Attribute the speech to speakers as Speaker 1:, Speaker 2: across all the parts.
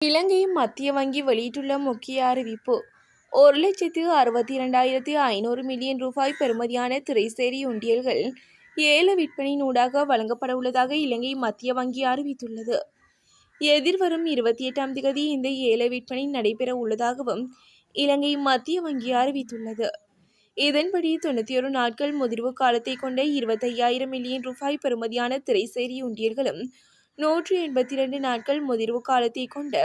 Speaker 1: இலங்கை மத்திய வங்கி வெளியிட்டுள்ள முக்கிய அறிவிப்பு ஒரு லட்சத்து அறுபத்தி இரண்டாயிரத்து ஐநூறு மில்லியன் ரூபாய் பெறுமதியான திரைசேரி உண்டியல்கள் ஏல விற்பனையினூடாக வழங்கப்பட உள்ளதாக இலங்கை மத்திய வங்கி அறிவித்துள்ளது. எதிர்வரும் இருபத்தி எட்டாம் தேதி இந்த ஏல விற்பனை நடைபெற உள்ளதாகவும் இலங்கை மத்திய வங்கி அறிவித்துள்ளது. இதன்படி தொண்ணூற்றி ஒரு நாட்கள் முதிர்வு காலத்தை கொண்ட இருபத்தையாயிரம் மில்லியன் ரூபாய் பெறுமதியான திரைசேரி உண்டியல்களும் நூற்றி எண்பத்தி இரண்டு நாட்கள் முதிர்வு காலத்தை கொண்ட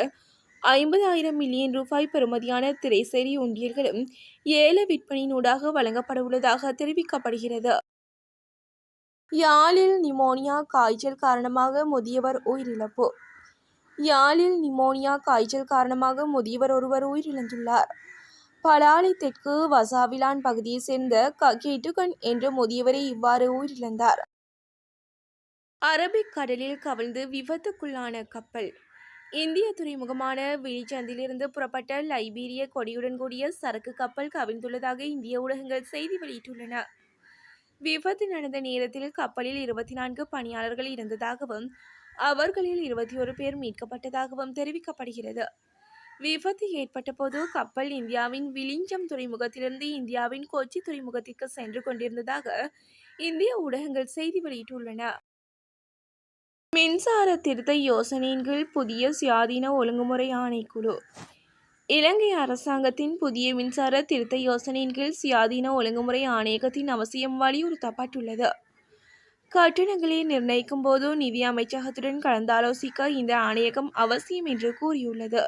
Speaker 1: ஐம்பதாயிரம் மில்லியன் ரூபாய் பெறுமதியான திரைசேரி உண்டியல்களும் ஏல விற்பனையினூடாக வழங்கப்பட உள்ளதாக தெரிவிக்கப்படுகிறது. யாழில் நிமோனியா காய்ச்சல் காரணமாக முதியவர் உயிரிழப்பு. யாழில் நிமோனியா காய்ச்சல் காரணமாக முதியவர் ஒருவர் உயிரிழந்துள்ளார். பலாலி தெற்கு வசாவிலான் பகுதியைச் சேர்ந்த கேட்டுகன் என்ற முதியவரை இவ்வாறு உயிரிழந்தார். அரபிக் கடலில் கவிழ்ந்து விபத்துக்குள்ளான கப்பல். இந்திய துறைமுகமான விழிச்சந்திலிருந்து புறப்பட்ட லைபீரிய கொடியுடன் கூடிய சரக்கு கப்பல் கவிழ்ந்துள்ளதாக இந்திய ஊடகங்கள் செய்தி வெளியிட்டுள்ளன. விபத்து நடந்த நேரத்தில் கப்பலில் இருபத்தி நான்கு பணியாளர்கள் இருந்ததாகவும் அவர்களில் இருபத்தி ஒரு பேர் மீட்கப்பட்டதாகவும் தெரிவிக்கப்படுகிறது. விபத்து ஏற்பட்ட போது கப்பல் இந்தியாவின் விளிஞ்சம் துறைமுகத்திலிருந்து இந்தியாவின் கொச்சி துறைமுகத்திற்கு சென்று கொண்டிருந்ததாக இந்திய ஊடகங்கள் செய்தி வெளியிட்டுள்ளன. மின்சார திருத்த யோசனையின் கீழ் புதிய சுயாதீன ஒழுங்குமுறை ஆணைக்குழு. இலங்கை அரசாங்கத்தின் புதிய மின்சார திருத்த யோசனையின் கீழ் சுயாதீன ஒழுங்குமுறை ஆணையகத்தின் அவசியம் வலியுறுத்தப்பட்டுள்ளது. கட்டணங்களை நிர்ணயிக்கும் போது நிதி அமைச்சகத்துடன் கலந்தாலோசிக்க இந்த ஆணையகம் அவசியம் என்று கூறியுள்ளது.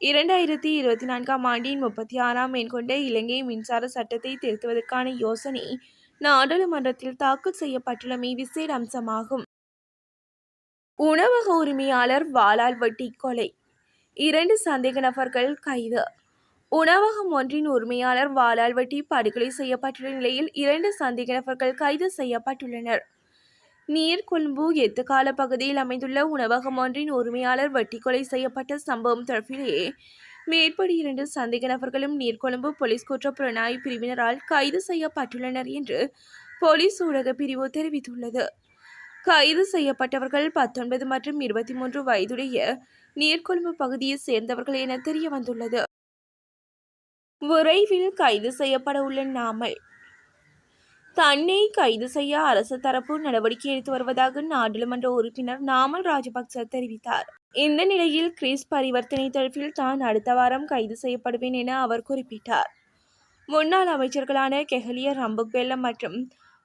Speaker 1: இரண்டாயிரத்தி இருபத்தி நான்காம் ஆண்டின் முப்பத்தி ஆறாம் எண் கொண்ட இலங்கை மின்சார சட்டத்தை திருத்துவதற்கான யோசனை நாடாளுமன்றத்தில் தாக்கல் செய்யப்பட்டுள்ளமை விசேட அம்சமாகும். உணவக உரிமையாளர் வாளால் வெட்டி கொலை. இரண்டு சந்தேக நபர்கள் கைது. உணவகம் ஒன்றின் உரிமையாளர் வாளால் வெட்டி படுகொலை செய்யப்பட்டுள்ள நிலையில் இரண்டு சந்தேக நபர்கள் கைது செய்யப்பட்டுள்ளனர். நீர்கொழும்பு எத்துக்கால பகுதியில் அமைந்துள்ள உணவகம் ஒன்றின் உரிமையாளர் வெட்டி கொலை செய்யப்பட்ட சம்பவம் தொடர்பிலேயே மேற்படி இரண்டு சந்தேக நபர்களும் நீர்கொழும்பு போலீஸ் குற்ற புலனாய்வு பிரிவினரால் கைது செய்யப்பட்டுள்ளனர் என்று போலீஸ் ஊடக பிரிவு தெரிவித்துள்ளது. கைது செய்யப்பட்டவர்கள் பத்தொன்பது மற்றும் இருபத்தி மூன்று வயதுடைய நீர்கொழும்பு பகுதியை சேர்ந்தவர்கள் என தெரிய வந்துள்ளது விரைவில் கைது செய்யப்பட உள்ள நாமல். தன்னை கைது செய்ய அரசு தரப்பு நடவடிக்கை எடுத்து வருவதாக நாடாளுமன்ற உறுப்பினர் நாமல் ராஜபக்ச தெரிவித்தார். இந்த நிலையில் கிறிஸ் பரிவர்த்தனை தொடர்பில் தான் அடுத்த வாரம் கைது செய்யப்படுவேன் என அவர் குறிப்பிட்டார். முன்னாள் அமைச்சர்களான கெஹலிய ரம்புக்வெல்லம் மற்றும்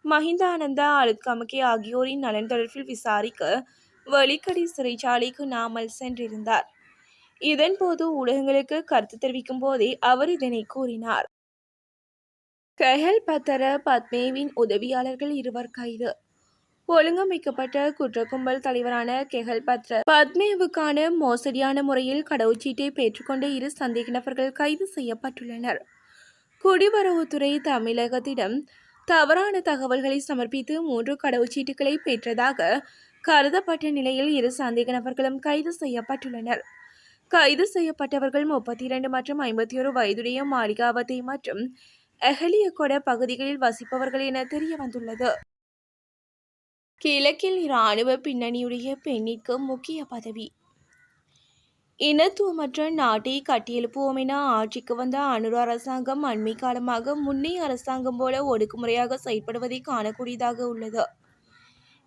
Speaker 1: மஹிந்தானந்தா அலுத்கமகே ஆகியோரின் நலன் தொடர்பில் விசாரிக்க வழிக்கடி சிறைச்சாலைக்கு நாமல் சென்றிருந்தார். இதன்போது ஊடகங்களுக்கு கருத்து தெரிவிக்கும் போதே அவர் இதனை கூறினார். கஹல் பத்தர பத்மேவின் உதவியாளர்கள் இருவர் கைது. ஒழுங்கமைக்கப்பட்ட குற்ற கும்பல் தலைவரான கெஹல் பத்ர பத்மேவுக்கான மோசடியான முறையில் கடவுச்சீட்டை பெற்றுக்கொண்ட இரு சந்தேக நபர்கள் கைது செய்யப்பட்டுள்ளனர். குடிவரவுத்துறை தமிழகத்திடம் தவறான தகவல்களை சமர்ப்பித்து மூன்று கடவுச்சீட்டுகளை பெற்றதாக கருதப்பட்ட நிலையில் இரு சந்தேக நபர்களும் கைது செய்யப்பட்டுள்ளனர். கைது செய்யப்பட்டவர்கள் முப்பத்தி இரண்டு மற்றும் ஐம்பத்தி ஒரு வயதுடைய மாளிகாவத்தை மற்றும் எஹலியகொட பகுதிகளில் வசிப்பவர்கள் என தெரிய வந்துள்ளது கிழக்கில் இராணுவ பின்னணியுடைய பெண்ணிற்கு முக்கிய பதவி. இனத்துவமற்ற நாட்டை கட்டியெழுப்புவோம் என ஆட்சிக்கு வந்த அனுர அரசாங்கம் அண்மை காலமாக முன்னைய அரசாங்கம் போல ஒடுக்குமுறையாக செயற்படுவதை காணக்கூடியதாக உள்ளது.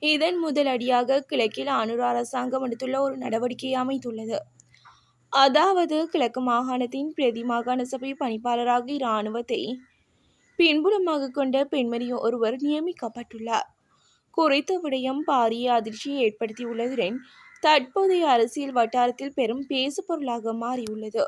Speaker 1: இதன் முதலடியாக கிழக்கில் அனுர அரசாங்கம் எடுத்துள்ள ஒரு நடவடிக்கை அமைத்துள்ளது. அதாவது கிழக்கு மாகாணத்தின் பிரதி மாகாண சபை பணிப்பாளராக இராணுவத்தை பின்புலமாக கொண்ட பெண்மணி ஒருவர் நியமிக்கப்பட்டுள்ளார். குறித்த விடயம் பாரிய அதிர்ச்சியை ஏற்படுத்தியுள்ளதுடன் தற்போதைய அரசியல் வட்டாரத்தில் பெரும் பேசுபொருளாக மாறியுள்ளது.